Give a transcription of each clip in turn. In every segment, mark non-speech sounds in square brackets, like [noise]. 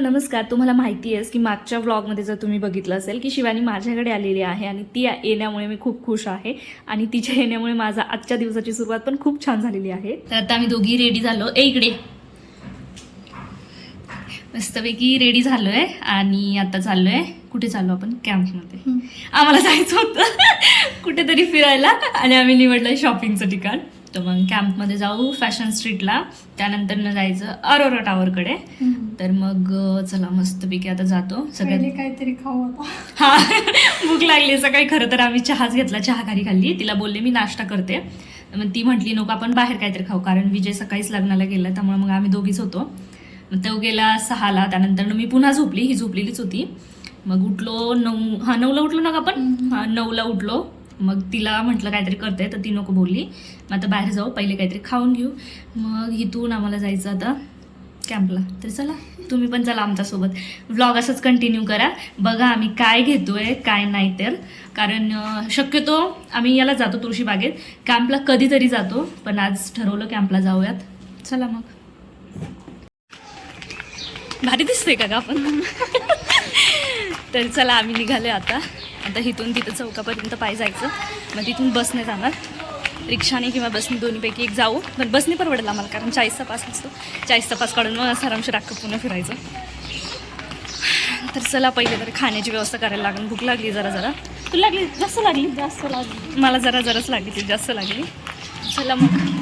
नमस्कार. तुम्हाला माहिती आहेस की मागच्या व्लॉगमध्ये जर तुम्ही बघितलं असेल की शिवानी माझ्याकडे आलेली आहे आणि ती येण्यामुळे मी खूप खुश आहे आणि तिच्या येण्यामुळे माझा आजच्या दिवसाची सुरुवात पण खूप छान झालेली आहे. तर आता आम्ही दोघी रेडी झालो. ए इकडे. मस्तपैकी रेडी झालोय आणि आता चाललोय. कुठे चाललो आपण? कॅम्पमध्ये आम्हाला जायचं होतं. कुठेतरी फिरायला आणि आम्ही निवडलं शॉपिंगचं ठिकाण. तर मग कॅम्पमध्ये जाऊ फॅशन स्ट्रीटला. त्यानंतर न जायचं अरोरा टावरकडे. तर मग चला मस्तपैकी आता जातो. सगळ्यात पहिले काहीतरी खाऊ आता. हा भूक लागली सकाळी. खरं तर आम्ही चहाच घेतला चहा खाली खाल्ली. तिला बोलले मी नाश्ता करते. मग ती म्हटली नको आपण बाहेर काहीतरी खाऊ. कारण विजय सकाळीच लग्नाला गेला त्यामुळे मग आम्ही दोघीच होतो. मग तो गेला सहाला. त्यानंतर मी पुन्हा झोपली. ही झोपलेलीच होती. मग उठलो नऊ हा नऊला उठलो ना आपण? हा नऊला उठलो. मग तिला म्हटलं काहीतरी करते तर ती नको बोलली. मग आता बाहेर जाऊ पहिले काहीतरी खाऊन घेऊ. मग इथून आम्हाला जायचं आता कॅम्पला तर चला तुम्ही पण चला आमच्यासोबत. व्लॉग असंच कंटिन्यू करा. बघा आम्ही काय घेतोय काय नाही तर. कारण शक्यतो आम्ही याला जातो तुळशीबागेत कॅम्पला कधीतरी जातो पण आज ठरवलं कॅम्पला जाऊयात. चला मग. भारी दिसते का आपण? तर चला आम्ही निघाले आता. आता इथून तिथं चौकापर्यंत पाय जायचं. मग तिथून बसने जाणार. रिक्षाने किंवा बसने दोन्हीपैकी एक जाऊ. पण बसने परवडेल आम्हाला कारण चाळीसचा पास असतो. चाळीसचा पास काढून मग सरांशी राख पुन्हा फिरायचं. तर चला पहिले तर खाण्याची व्यवस्था करायला लागेल. भूक लागली जरा जरा. तू लागली? जास्त लागली? जास्त लागली. मला जरा जराच लागली ती जास्त लागली. चला मग.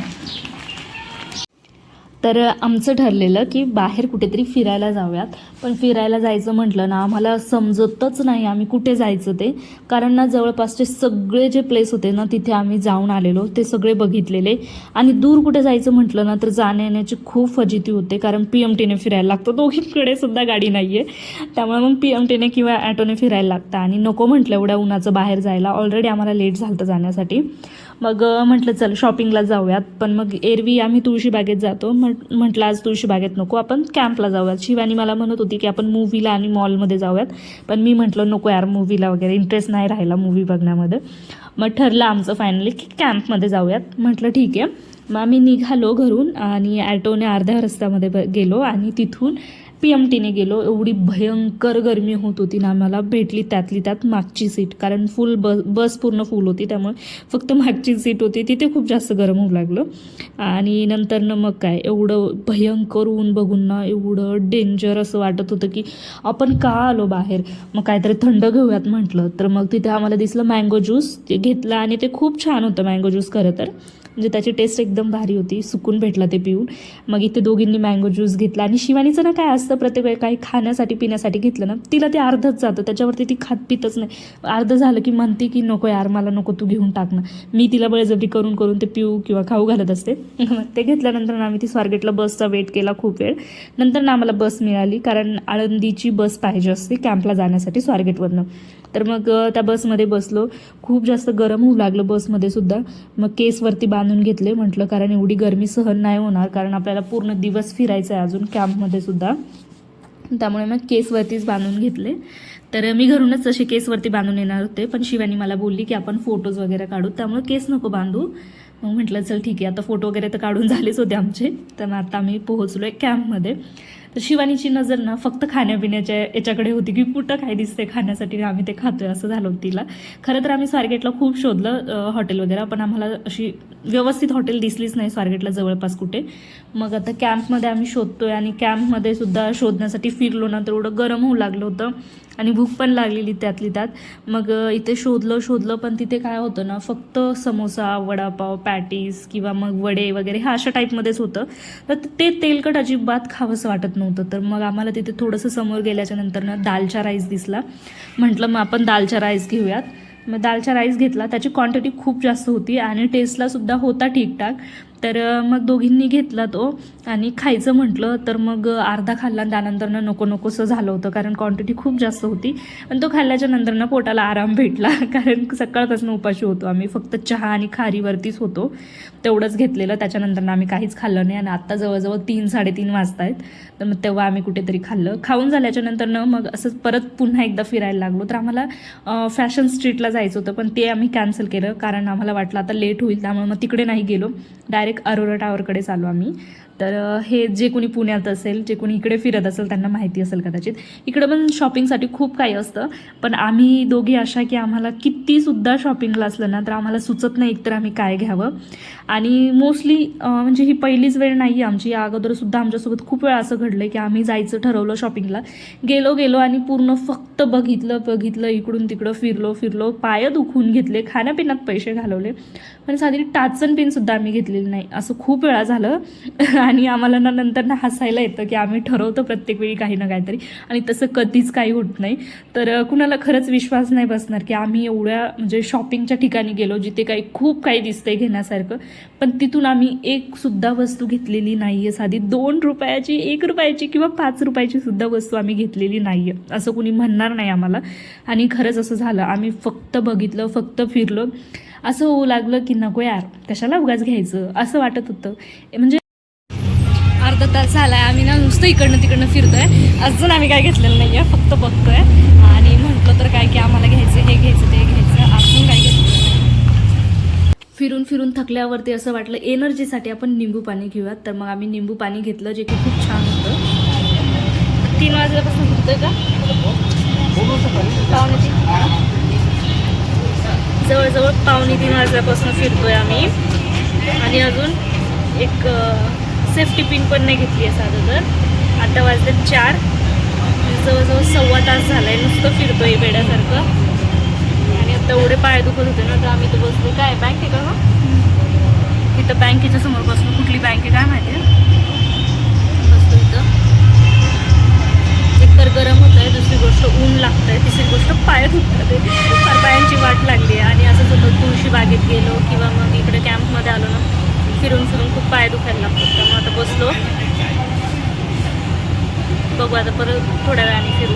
तर आमचं ठरलेलं की बाहेर कुठेतरी फिरायला जाऊयात. पण फिरायला जायचं म्हटलं ना आम्हाला समजतच नाही आम्ही कुठे जायचं ते. कारण ना जवळपासचे सगळे जे प्लेस होते ना तिथे आम्ही जाऊन आलेलो. ते सगळे बघितलेले. आणि दूर कुठे जायचं म्हटलं ना तर जाण्या येण्याची खूप फजिती होते. कारण पी एम टीने फिरायला लागतं. दोघींकडे सुद्धा गाडी नाही आहे त्यामुळे मग पी एम टीने किंवा ॲटोने फिरायला लागतं. आणि नको म्हटलं एवढ्या उन्हाचं बाहेर जायला. ऑलरेडी आम्हाला लेट झालं जाण्यासाठी. मग म्हटलं चल शॉपिंगला जाऊयात. पण मग एरवी आम्ही तुळशीबागेत जातो. म्हट म्हटलं आज तुळशीबागेत नको आपण कॅम्पला जाऊयात. शिवानी मला म्हणत होती की आपण मूवीला आणि मॉलमध्ये जाऊयात. पण मी म्हटलं नको यार मूवीला वगैरे इंटरेस्ट नाही राहिला मूवी बघण्यामध्ये. मग ठरलं आमचं फायनली की कॅम्पमध्ये जाऊयात. म्हटलं ठीक आहे. मग आम्ही निघालो घरून आणि ॲटोने अर्ध्या रस्त्यामध्ये ब- गेलो आणि तिथून पी एम टीने गेलो एवढी भयंकर गरमी होत होती ना आम्हाला भेटली त्यातली त्यात मागची सीट कारण फुल बस बस पूर्ण फुल होती त्यामुळे फक्त मागची सीट होती तिथे खूप जास्त गरम होऊ लागलं. आणि नंतरनं मग काय एवढं भयंकर ऊन बघून ना एवढं डेंजर असं वाटत होतं की आपण का आलो बाहेर? मग काहीतरी थंड घेऊयात म्हटलं तर मग तिथे आम्हाला दिसलं मँगो ज्यूस ते घेतलं आणि ते खूप छान होतं मँगो ज्यूस खरं तर. म्हणजे त्याची टेस्ट एकदम भारी होती. सुकून भेटला ते पिऊन. मग इथे दोघींनी मँगो ज्यूस घेतला आणि शिवानीचं ना काय असतं प्रत्येक वेळी काही खाण्यासाठी पिण्यासाठी घेतलं ना तिला ते अर्धच जातं. त्याच्यावरती ती खात पितच नाही. अर्ध झालं की म्हणते की नको यार मला नको तू घेऊन टाक ना. मी तिला बळजबरी करून करून ते पिऊ किंवा खाऊ घालत असते. मग [laughs] ते घेतल्यानंतर ना आम्ही ती स्वारगेटला बसचा वेट केला खूप वेळ. नंतर ना आम्हाला बस मिळाली कारण आळंदीची बस पाहिजे असते कॅम्पला जाण्यासाठी स्वारगेटवरनं. तर मग त्या बसमध्ये बसलो. खूप जास्त गरम होऊ लागलं बसमध्ये सुद्धा. मग केसवरती बांधून घेतले. म्हटलं कारण एवढी गरमी सहन नाही होणार. कारण आपल्याला पूर्ण दिवस फिरायचं आहे अजून कॅम्पमध्ये सुद्धा. त्यामुळे मग केसवरतीच बांधून घेतले. तर मी घरूनच तसे केसवरती बांधून येणार होते. पण शिवानी मला बोलली की आपण फोटोज वगैरे काढू. त्यामुळे केस नको बांधू. मग म्हटलं चल ठीक आहे. आता फोटो वगैरे तर काढून झालेच होते आमचे. तर मग आता आम्ही पोहोचलो आहे कॅम्पमध्ये. तर शिवानीची नजर ना फक्त खाण्यापिण्याच्या याच्याकडे होती की कुठं काय दिसते खाण्यासाठी आम्ही ते खातोय असं झालं होतं तिला. खरं तर आम्ही स्वारगेटला खूप शोधलं हॉटेल वगैरे. पण आम्हाला अशी व्यवस्थित हॉटेल दिसलीच नाही स्वारगेटला जवळपास कुठे. मग आता कॅम्पमध्ये आम्ही शोधतोय आणि कॅम्पमध्ये सुद्धा शोधण्यासाठी फिरलो ना तर एवढं गरम होऊ लागलं होतं आणि भूक पण लागलेली त्यातली त्यात. मग इथे शोधलं शोधलं पण तिथे काय होतं ना फक्त समोसा वडापाव पॅटीस किंवा मग वडे वगैरे हा अशा टाईपमध्येच होतं. तर ते तेलकट अजिबात खावंसं वाटत नव्हतं. तर मग आम्हाला तिथे थोडंसं समोर गेल्याच्यानंतर ना दालचा राईस दिसला. म्हटलं मग आपण दालचा राईस घेऊयात. दालचा राईस घेतला. त्याची क्वांटिटी खूप जास्त होती आणि टेस्टला सुद्धा होता ठीकठाक. तर मग दोघींनी घेतला तो आणि खायचं म्हटलं तर मग अर्धा खाल्ला आणि नको नकोसं झालं होतं कारण क्वांटिटी खूप जास्त होती. पण तो खाल्ल्याच्या नंतरनं पोटाला आराम भेटला. [laughs] कारण सकाळपासून उपाशी होतो आम्ही. फक्त चहा आणि खारीवरतीच होतो. तेवढंच घेतलेलं. त्याच्यानंतरनं आम्ही काहीच खाल्लं नाही आणि आत्ता जवळजवळ तीन साडेतीन वाजता आहेत. तर मग तेव्हा आम्ही कुठेतरी खाल्लं. खाऊन झाल्याच्या नंतरनं मग असंच परत पुन्हा एकदा फिरायला लागलो. तर आम्हाला फॅशन स्ट्रीटला जायचं होतं. पण ते आम्ही कॅन्सल केलं. कारण आम्हाला वाटलं आता लेट होईल. त्यामुळे मग तिकडे नाही गेलो. डायरेक्ट अरोरा टावरकडे चालू आम्ही. तर हे जे कोणी पुण्यात असेल जे कोणी इकडे फिरत असेल त्यांना माहिती असेल कदाचित. इकडं पण शॉपिंगसाठी खूप काही असतं. पण आम्ही दोघी अशा की आम्हाला कितीसुद्धा शॉपिंगला असलं ना तर आम्हाला सुचत नाही एकतर आम्ही काय घ्यावं. आणि मोस्टली म्हणजे ही पहिलीच वेळ नाही आहे आमची. या अगोदरसुद्धा आमच्यासोबत खूप वेळा असं घडलं की आम्ही जायचं ठरवलं शॉपिंगला गेलो गेलो आणि पूर्ण फक्त बघितलं बघितलं इकडून तिकडं फिरलो फिरलो पाय दुखून घेतले खाण्यापिण्यात पैसे घालवले. पण साधी टाचन पिनसुद्धा आम्ही घेतलेली नाही. असं खूप वेळा झालं. आणि आम्हाला ना नंतर ना हसायला येतं की आम्ही ठरवतो प्रत्येक वेळी काही ना काहीतरी. आणि तसं कधीच काही होत नाही. तर कुणाला खरंच विश्वास नाही बसणार की आम्ही एवढ्या म्हणजे शॉपिंगच्या ठिकाणी गेलो जिथे काही खूप काही दिसतंय घेण्यासारखं. पण तिथून आम्ही एक सुद्धा वस्तू घेतलेली नाही आहे साधी. दोन रुपयाची एक रुपयाची किंवा पाच रुपयाची सुद्धा वस्तू आम्ही घेतलेली नाही आहे असं कुणी म्हणणार नाही आम्हाला. आणि खरंच असं झालं. आम्ही फक्त बघितलं फक्त फिरलो. असं होऊ लागलं की नको यार कशाला उगाच घ्यायचं? असं वाटत होतं. म्हणजे अर्धा झाला आहे आम्ही ना नुसतं इकडनं तिकडनं फिरतोय. अजून आम्ही काय घेतलेलं नाही आहे फक्त बघतोय. आणि म्हटलं तर काय की आम्हाला घ्यायचं हे घ्यायचं ते घ्यायचं. अजून काय घेतलं फिरून फिरून थकल्यावरती असं वाटलं एनर्जीसाठी आपण निंबू पाणी घेऊयात. तर मग आम्ही निंबू पाणी घेतलं जे की खूप छान होतं. तीन वाजल्यापासून फिरतोय का? पावणे जवळजवळ पावणे तीन वाजल्यापासून फिरतोय आम्ही. आणि अजून एक सेफ्टी पिन पण नाही घेतली आहे साधं तर. आता वाजले चार. जवळजवळ सव्वा तास झाला आहे नुसतं फिरतो आहे वेड्यासारखं आणि आता एवढे पाय दुखत होते ना तर आम्ही तर बसलो काय बँक आहे का इथं बँकेच्या समोर बसलो. कुठली बँक आहे काय माहिती? बसतो इथं. एक तर गरम होत आहे दुसरी गोष्ट ऊन लागतं आहे तिसरी गोष्ट पाय दुखतात. आहे फार पायांची वाट लागली आहे. आणि असंच होतं तुळशी बागेत गेलो किंवा मग इकडे कॅम्पमध्ये आलो ना फिरून फिरून पाय दुखायला लागतात त्यामुळे आता बसलो. बघू आता परत थोड्या वेळाने फिरू.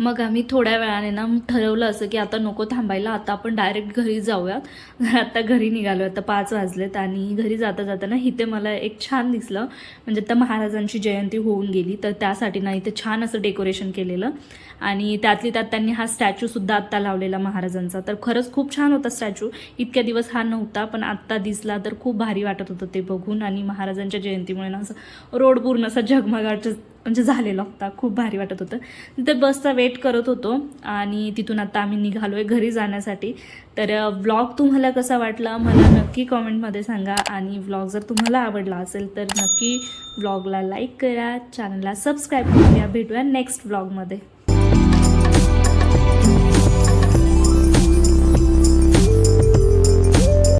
मग आम्ही थोड्या वेळाने ना ठरवलं असं की आता नको थांबायला आता आपण डायरेक्ट घरी जाऊयात. आता घरी निघालो आता पाच वाजलेत आणि घरी जाता जाताना इथे मला एक छान दिसलं. म्हणजे आता महाराजांची जयंती होऊन गेली तर त्यासाठी ना इथे छान असं डेकोरेशन केलेलं. आणि त्यातली त्यात त्यांनी हा स्टॅच्यूसुद्धा आत्ता लावलेला महाराजांचा. तर खरंच खूप छान होता स्टॅच्यू इतक्या दिवस हा नव्हता पण आत्ता दिसला तर खूप भारी वाटत होतं ते बघून. आणि महाराजांच्या जयंतीमुळे ना असं रोड पूर्ण असा झगमगाट म्हणजे झालेला होता. खूप भारी वाटत होतं. तिथे बसचा वेट करत होतो आणि तिथून आता आम्ही निघालो आहे घरी जाण्यासाठी. तर व्लॉग तुम्हाला कसा वाटला मला नक्की कॉमेंटमध्ये सांगा आणि व्लॉग जर तुम्हाला आवडला असेल तर नक्की व्लॉगला लाईक करा चॅनलला सबस्क्राईब करूया. भेटूया नेक्स्ट व्लॉगमध्ये